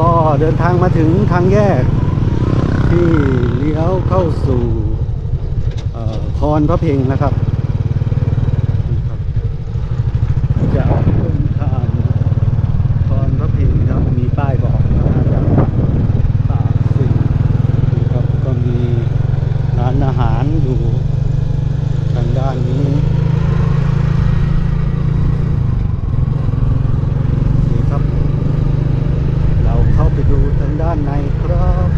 ก็เดินทางมาถึงทางแยก ที่เลี้ยวเข้าสู่เอ่อคอนพระเพ็งนะครับจะเดินทางคอนพระเพลงครับมีป้ายบอกนะจากปากสิ่งนะครับก็มีร้านอาหารอยู่ทางด้านนี้ โอเคครับ เราเข้าไปดูทางด้านในครับ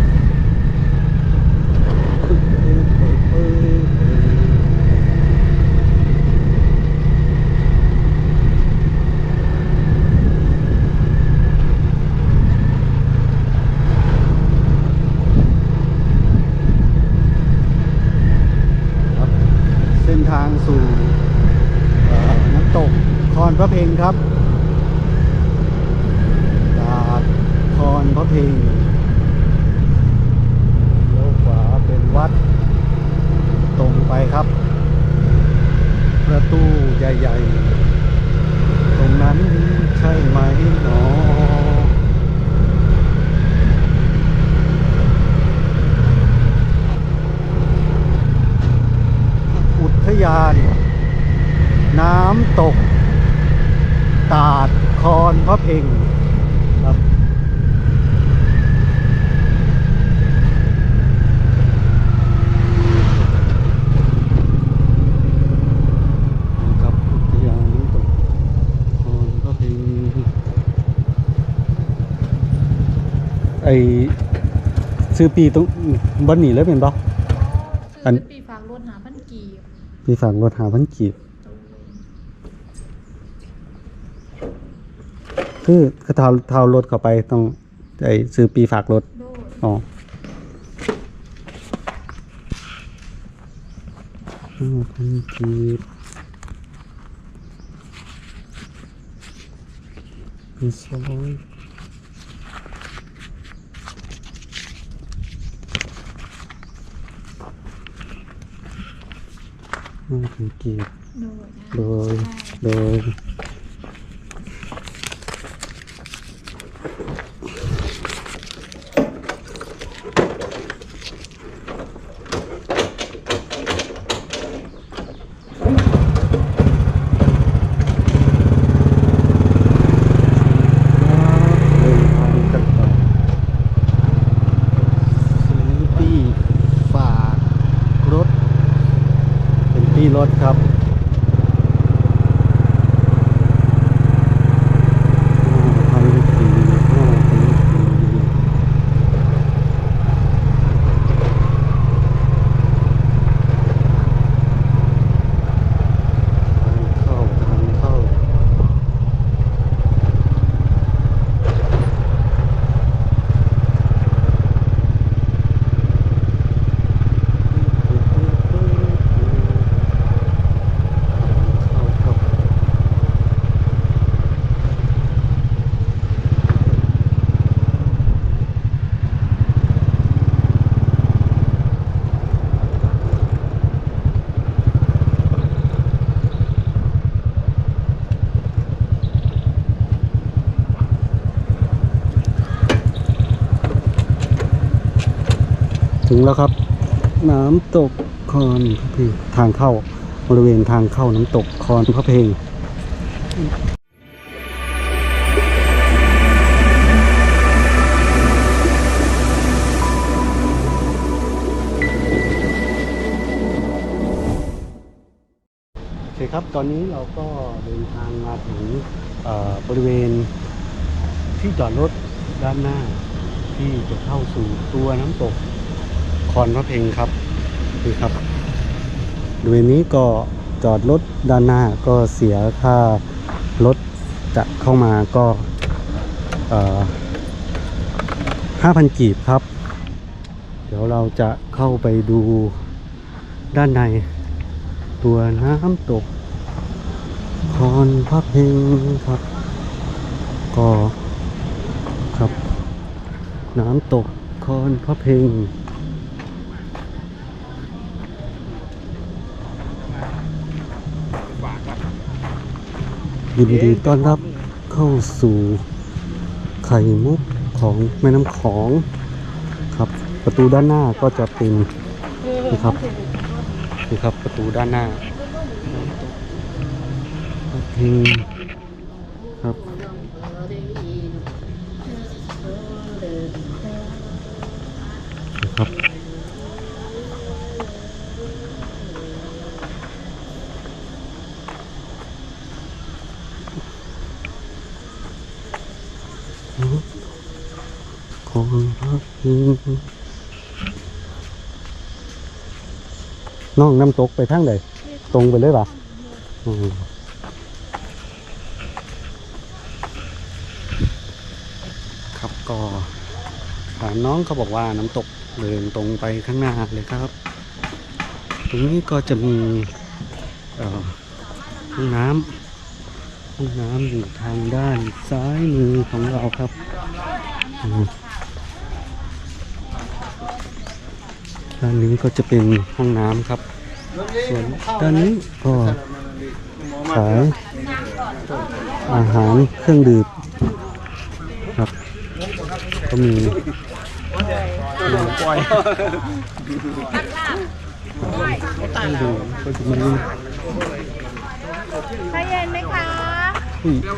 ครับ เส้ นทางสู่น้ำตกคอนพระเพงครับจากคอนพระเพงเลี้ยวขวาเป็นวัด ตรงไปครับ ประตูใหญ่ ๆ ตรงนั้นใช่ไหมหนอ อุ ทยาน น้ำตก ตาดคอนพระเพงครับครับอุทยานน้ำตกคอนพระเพงไอซื้อปีตรงบ้านหนีแล้วเป็นบ่อันซื้อปีฝากรถหาพันกีบ ปีฝั่งรถหาพันกีบคือคือเท้าเท้ารถเข้าไปต้องไอซื้อปีฝากรถโดดอ๋อห้าพันกีบเป็นซอย ห้าพันกีบโดดนะโดย โดย เดินทางกันต่อซื้อปี้ฝากรถ เป็นปี้รถครับห้าพันกีห้าพันกีทางเข้าทางเข้า ถึงแล้วครับ น้ำตกคอนพระเพงทางเข้าบริเวณทางเข้าน้ำตกคอนพระเพงโอเคครับตอนนี้เราก็เดินทางมาถึงบริเวณที่จอดรถด้านหน้าที่จะเข้าสู่ตัวน้ำตก คอนพระเพลงครับนี่ครับบริเวณนี้ก็จอดรถด้านหน้าก็เสียค่ารถจะเข้ามาก็ห้าพันกีบครับ เดี๋ยวเราจะเข้าไปดูด้านใน ตัวน้ำตกคอนพระเพลงครับ ก็ครับ น้ำตกคอนพระเพลง ยินดีต้อนรับเข้าสู่ไข่มุกของแม่น้ำของครับ ประตูด้านหน้าก็จะเป็นนะครับนี่ครับประตูด้านหน้าอืมค น้องน้ำตกไปทางใดตรงไปเลยป่ะอืมครับก็ถามน้องเขาบอกว่าน้ำตกเดินตรงไปข้างหน้าเลยครับ ตรงนี้ก็จะมีเอ่อห้องน้ำห้องน้ำอยู่ทางด้านซ้ายมือของเราครับ ด้านนี้ก็จะเป็นห้องน้ำครับ ส่วนด้านนี้ก็ขายอาหารเครื่องดื่มครับ ก็มีเครื่องดื่มก็จะมีใครเย็นไหมคะอุ้ยเย็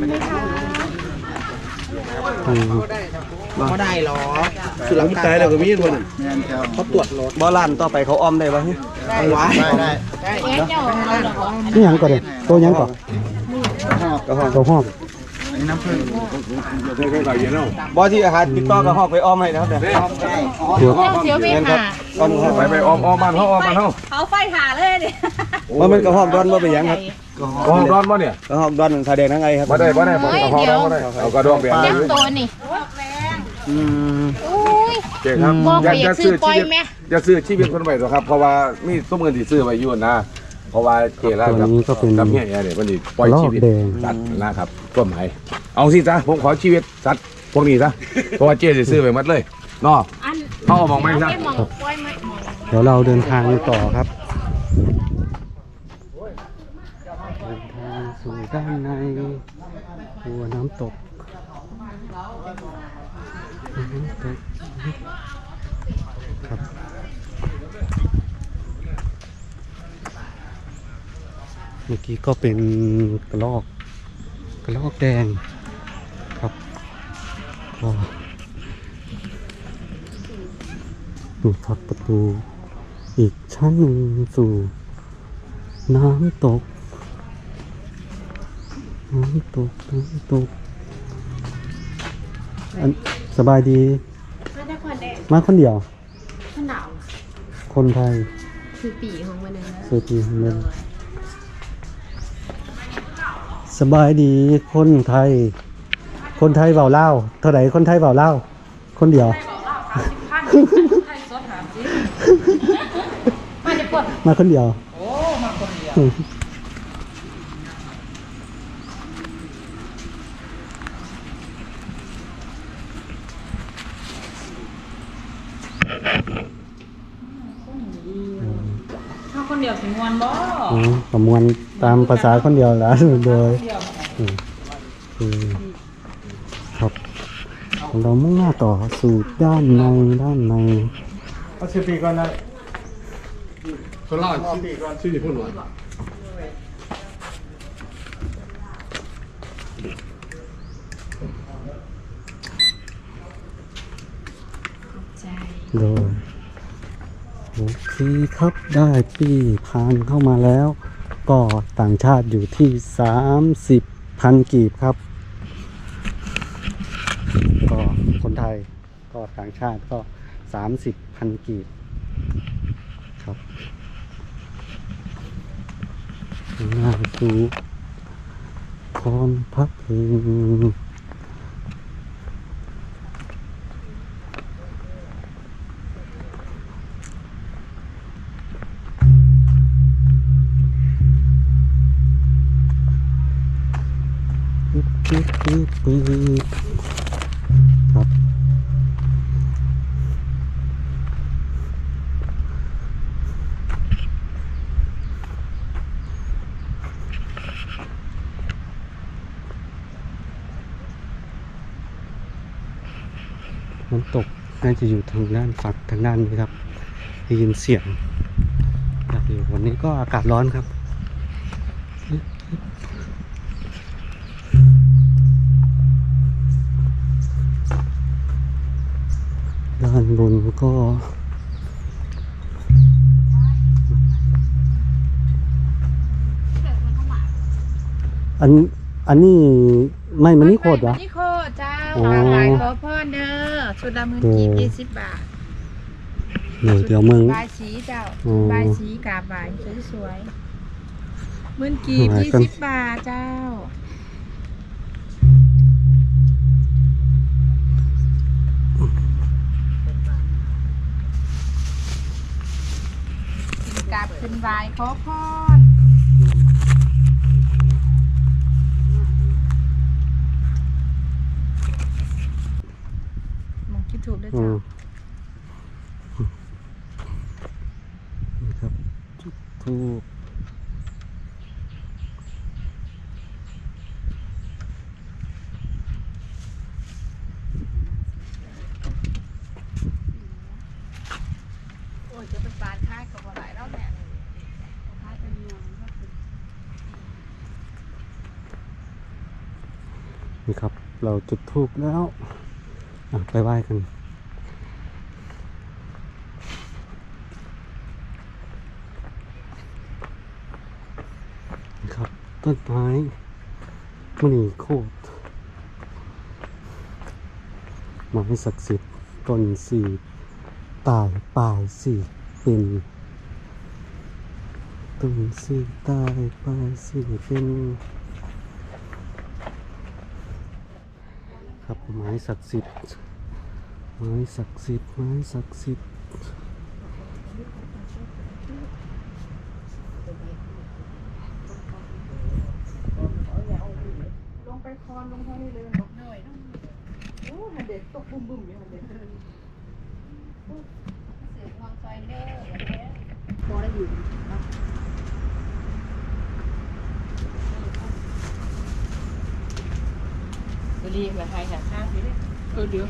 นไหมคะ ก็ได้หรอสุดหลังตายแล้วก็มีด้วยเขาตรวจรถบ่ล้านต่อไปเขาอ้อมได้ป่ะได้ไว้ได้ได้เอ๊ะเจ้าเอาเหรอนี่หยังก่อนเลยตัวหยังก่อนก็ห้องตัวหอกบ่ที่อาหารติดต่อกับห้องไปอ้อมให้นะครับเด้อตัวเจ้าเสียวเวเงินครับค่ะอ้อมห้องไปไปออมออมบ้านเฮาออมบ้านเฮาเขาไฟหาเลยดิว่ามันกับห้องดอนบ่ไปหยังครับ ออมร้อนบ่เนี่ยกับห้องดอนสาแดงทั้งไงครับบ่ได้บ่ได้บ่ได้เอาห้องบ่ได้เอากระดองแบนเจ้าเลยตัวนี่อืมอุ้ยเก่งครับบอกไปอยากซื้อปล่อยชีวิตไหมอย่าซื้อชีวิตคนไว้หรอกครับเพราะว่ามีสมเงินที่ซื้อไว้อยู่นะเพราะว่าเจแล้วตัวกับนี้ก็เป็นกับเมียเนี่ยมันสิปล่อยชีวิตรอบแดงสัตว์นะครับก็หมายเอาสิจ้ะผมขอชีวิตสัตว์พวกนี้ซะเพราะว่าเจสิซื้อไว้หมดเลยเนาะอันเอาเอามองไหมซะไม่มองปล่อยไหมมองเดี๋ยวเราเดินทางต่อครับ เดินทางสู่ด้านในหัวน้ำตกน้ำตกครับเมื่อกี้ก็เป็นกระลอกกระลอกแดงครับก็ดูครับประตูอีกชั้นหนึ่งสู่น้ำตก น้ำตกน้ำตกอันสบายดีไม่ได้คนเด็กมาคนเดียว ขนาวคนไทยคือปีของมันเองสุดีของเล่นสบายดีคนไทย คนไทยเบาเล่าวเท่าไหร่คนไทยเบาเล่าวคนเดียว มาจะกดมาคนเดียวถ้าคนเดียว ถึงวันบ่อืมประมวลตามภาษาคนเดียวแล้วโดยเดียวอืมอืมครับเรามุ่งหน้าต่อสู่ด้านในด้านในเอาสิปีก่อนนะคนเล่าชื่อพูดหน่อยใจโดย โอเคครับได้พี่พานเข้ามาแล้ว ก็ต่างชาติอยู่ที่สามสิบพันกีบครับ ก็คนไทยก็ต่างชาติก็สามสิบพันกีบครับหน้าสู่คอนพักเอง น้ำตกน่าจะอยู่ทางด้านฝั่งทางด้านนี้ครับได้ยินเสียงครับอยู่วันนี้ก็อากาศร้อนครับด้านบนก็อันอันนี้ไม่มันนี่โคตรวะนี่โคตรเจ้าโอ้ปลาไหลขอพ่อเด้อ ชุดละหมื่นกีบโอ้ยี่สิบบาทเดี๋ยวเดี๋ยวมึงบายสีเจ้าโอ้บายสีกาบายสวยๆหมื่นกีบหลายยี่คนสิบบาทเจ้ากินกาบขึ้นบายขอพรม องคิดถูกด้วยอืจ้ามนี่ครับจุดทูบโอ้ยจะเป็นปานค่ายกับอะไรแล้วแม่ค่ายเป็นเมืองก็คือนี่ครับ เราจุดทูบแล้วอะไปไหว้กัน นี่ครับ ต้นไม้มณีโคตรไม้ศักดิ์สิทธิ์ต้นสี่ตายป่ายสี่เป็นต้นสี่ตายป่ายสี่เป็นครับไม้ศักดิ์สิทธิ์ไม้ศักดิ์สิทธิ์ไม้ศักดิ์สิทธิ์ ลงไปคอนลงห้องนี้เลยบอกเหนื่อยต้องโอ้หันเด็กตกบุ้มบุ้มอยู่หันเด็ก เสือวางซอยเด้อพอได้อยู่ รีบมาไทยค่ะข้างนี้เลยเออเดี๋ยว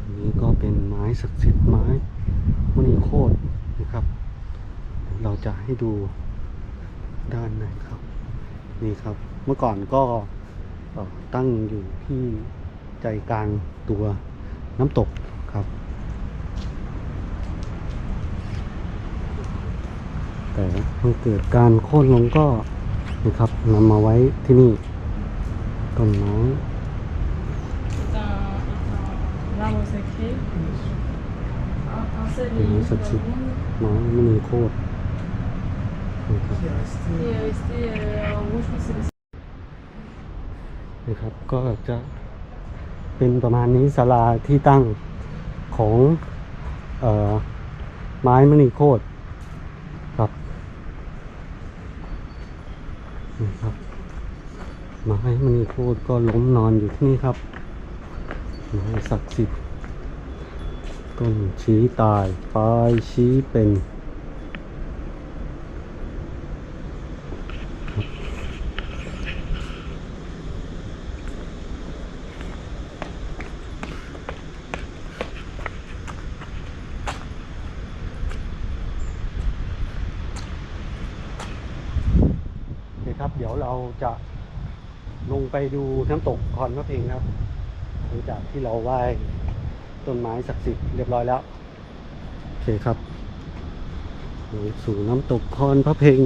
อันนี้ก็เป็นไม้ศักดิ์สิทธิ์ไม้มณีโคตรนะครับ เราจะให้ดูด้านในครับ นี่ครับ เมื่อก่อนก็เอ่อตั้งอยู่ที่ใจกลางตัวน้ำตกครับ แต่เมื่อเกิดการโค่นลงก็นะครับนำมาไว้ที่นี่ต้นไม้ C'est un, un arbre sacré. Un, un seul et Mhm, unique ça, dans c'est- le monde. ไม้มณีโคตรนะครับ นะครับ ก็จะเป็นประมาณนี้ศาลาที่ตั้งของออไม้มณีโคตรครับนี่ครับ ไม้มณีโคตรก็ล้มนอนอยู่ที่นี่ครับไม้ศักดิ์สิทธิ์ต้นชี้ตายปลายชี้เป็น โอเคครับ เราจะลงไปดูน้ำตกคอนพระเพงครับหลังจากที่เราไหว้ต้นไม้ศักดิ์สิทธิ์เรียบร้อยแล้ว โอเคครับ สู่น้ำตกคอนพระเพง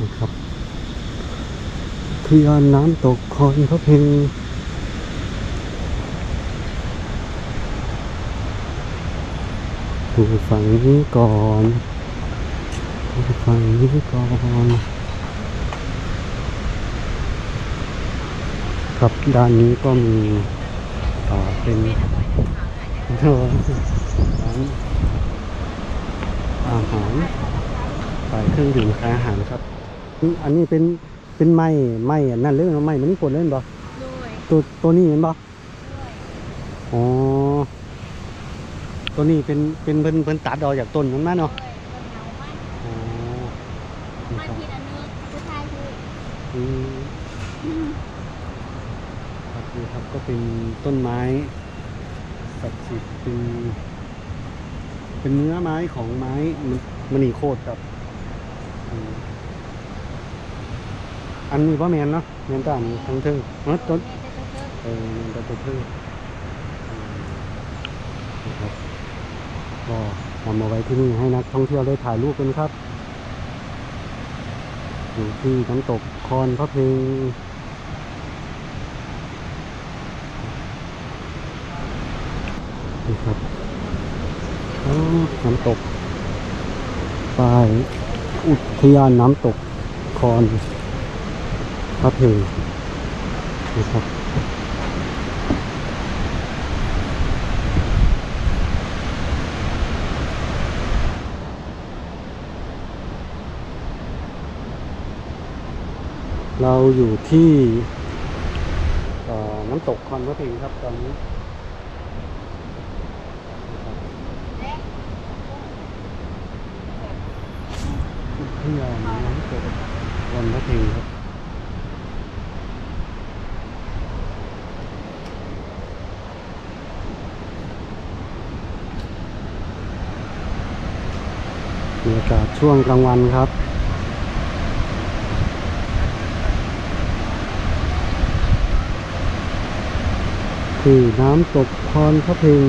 นี่ครับคือยอนน้ำตกคอนเขาเพลงดูฝั่งนี้ก่อนดูฝั่งนี้ก่อนครับด้านนี้ก็มีต่อเป็นร้านอาหารฝ่ายเครื่องดื่มขายอาหารครับ อืมอันนี้เป็นเป็นไม้ไม้อันนั่นเลยเนาะไม้มันนี่กดเล่นบ่ด้วยตัวตัวนี้เห็นบ่อ๋อตัวนี้เป็นเป็นเพิ่นเพิ่นตัดออกจากต้นมันมาเนาะด้วยต้นเงามันอ๋อนี่มันครับผิดอันนี้ผู้ชายคืออืมครับนี่ครับก็เป็นต้นไม้ศักดิ์สิทธิ์เป็นเป็นเนื้อไม้ของไม้มมณีโคตรครับอืม อันนี้ว่าแมนเนาะแมนตามทั้งทึงเนาะต้นเออแมนตาตัวทึงนะครับก็นำมาไว้ที่นี่ให้นักท่องเที่ยวได้ถ่ายรูปกันครับอยู่ที่น้ำตกคอนพระเพลงนี่ครับน้ำตกป้ายอุทยานน้ำตกคอน พระเพลงนี่ครับเราอยู่ที่น้ำตกคอนพระเพลงครับตอนนี้ทยานน้ำตกคอนพระเพลงครับ บรรยากาศ ช่วงกลางวันครับ ที่น้ำตกคอนพระพลง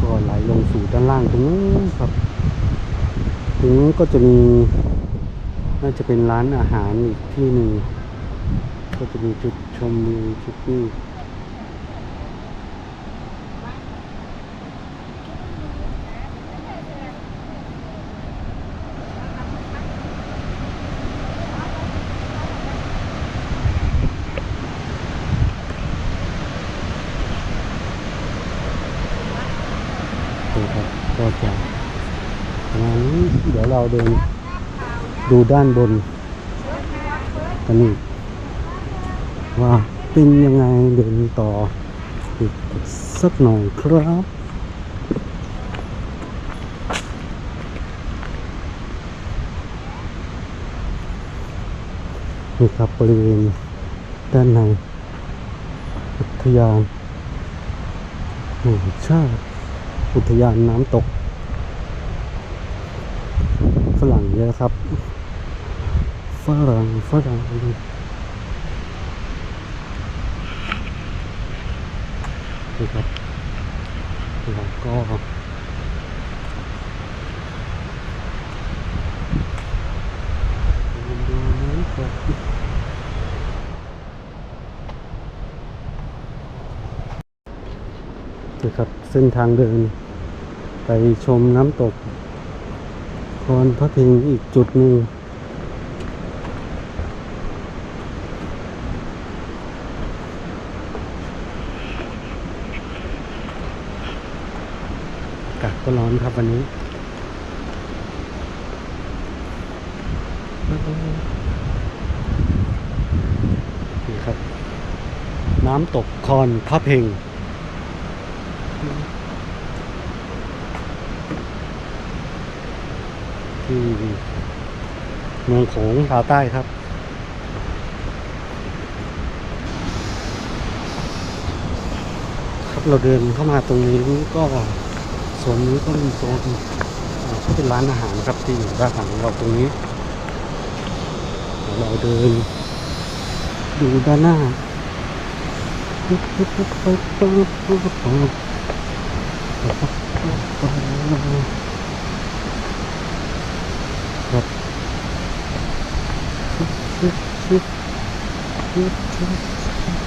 ก็ไหลลงสู่ด้านล่างตรงนู้นครับตรงนู้นก็จะมี น่าจะเป็นร้านอาหารอีกที่หนึ่งก็จะมีจุดชมวิวจุดนี้ นะครับก็จะประมาณนี้ เดินดูด้านบนกันอีกว่าเป็นยังไงเดินต่ออีกสักหน่อยครับนี่ครับบริเวณด้านในอุทยานแห่งชาติอุทยานน้ำตก ฝรั่งเยอะครับ ฝรั่งฝรั่งนี่ครับแล้วก็ดูน้ำตกนี่ครับเส้นทางเดิน ไปชมน้ำตก คอนพระเพลงอีกจุดหนึ่งอากาศก็ร้อนครับวันนี้นี่ครับ น้ำตกคอนพระเพลง ที่เมืองโขงทาวใต้ครับ ครับเราเดินเข้ามาตรงนี้ก็โซนนี้ก็เป็นโซนอ่าที่เป็นร้านอาหารครับที่อยู่ด้านหลังเราตรงนี้เดี๋ยวเราเดิน ดูด้านหน้าปุ๊บปุ๊บปุ๊บปุ๊บปุ๊บปุ๊บปุ๊บครับ ชึบชึบชึบชึบชึบ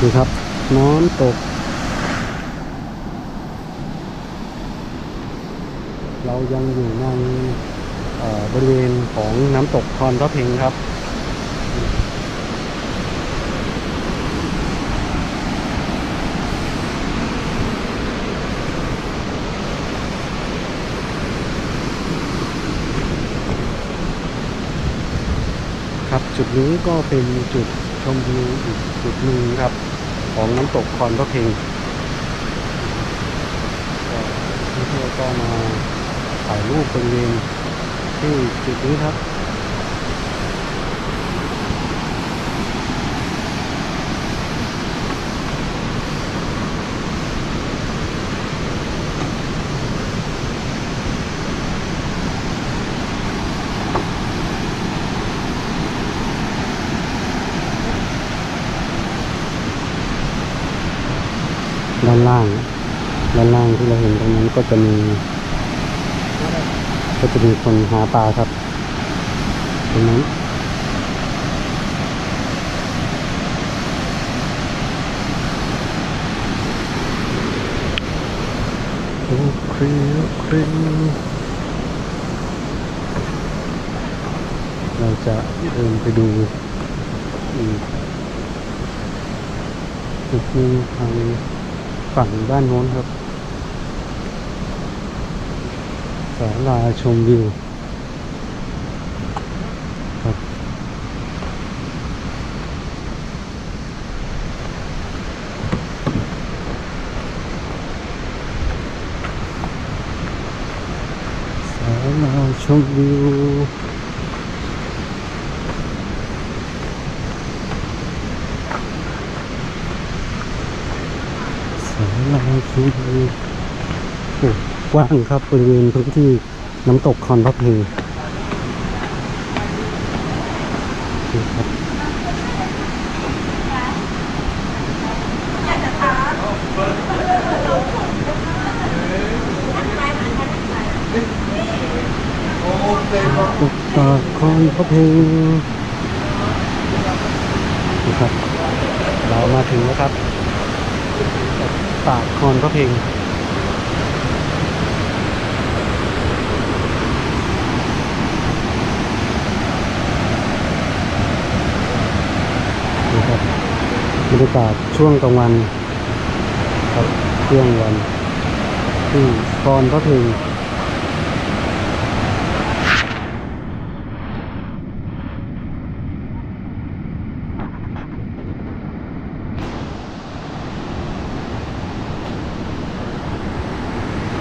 ดูครับ น้ำตก เรายังอยู่ในบริเวณของน้ำตกคอนพระเพ็งครับครับจุดนี้ก็เป็นจุดชมวิวอีกจุดหนึ่งครับ ของน้ำตกคอนพระเพ็งก็นักท่องเที่ยวก็มาถ่ายรูปบริเวณที่จุดนี้ครับ ด้านล่าง ด้านล่างที่เราเห็นตรงนั้นก็จะมี ก็จะมีคนหาปลาครับตรงนั้นโอ้ครีโอครีเราจะเดินไปดูอีกจุดหนึงทางฝั่งด้านโน้นครับ ศาลาชมวิวครับศาลาชม ว้างครับบริเวณพื้นที่น้ำตกคอนพับเพงนี่ครับตกตาคอนพับเพงนี่ครับ เรามาถึงแล้วครับปากคอนพระเพลงนะครับบ รรยากาศช่วงกลางวันครับช่วงวันที่ตอนพระเพลง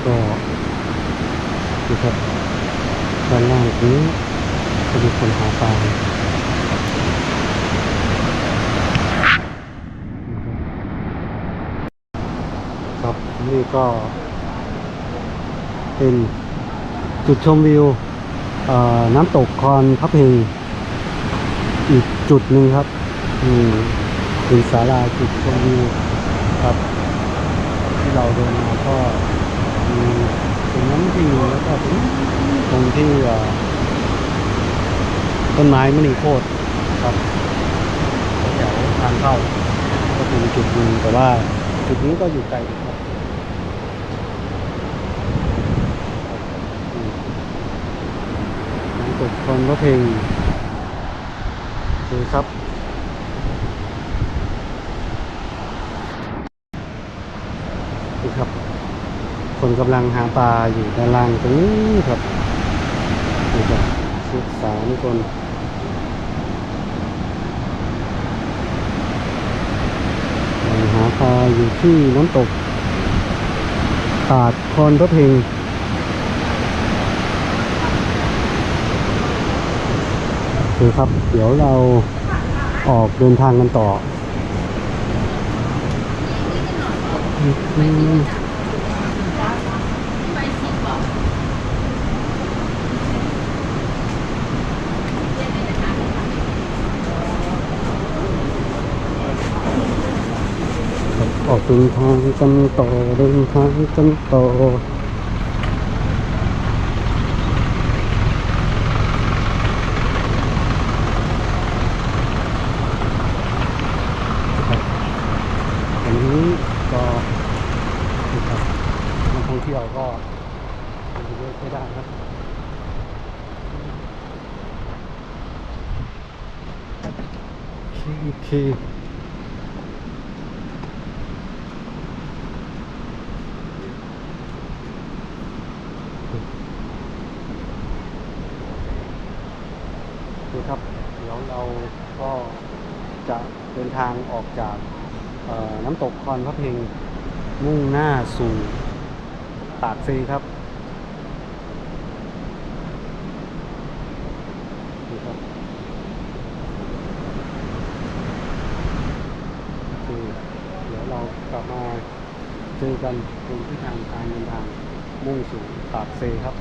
ก็นะครับด้านล่างนี้จะมีคนหาปลาครับนี่ก็เป็นจุด ชมวิวน้ำตกคอนพระเพงอีกจุดหนึ่งครับอืมเป็นศาลาจุดชมวิวครับ ที่เราเดินมาก็มีตรงนั้นที่หนึ่งแล้วก็ตรงนี้ตรงที่ต้นไม้มณีโคตรครับแถวทางเข้าก็เป็นจุดหนึ่งแต่ว่าจุดนี้ก็อยู่ไกลครับอืมน้ำ ตกคนพระเพลงดูครับนี่ครับ คนกำลังหาปลาอยู่ด้านล่างตรงนี้ครับนี่ครับสิบสามคนหาปลาอยู่ที่น้ำตกตาดคอนพระเพลงโอ เคครับ เดี๋ยวเราออกเดินทางกันต่ออืมครับออกเดินทางกันต่อเดินทางกันต่อ ได้ครับโอเคคครับ เดี๋ยวเราก็จะเดินทางออกจากน้ำตกคอนพระเพงมุ่งหน้าสู่ตากซีครับ อกันที่ทางการเดินทางมุ่งสู่ตากเซครับ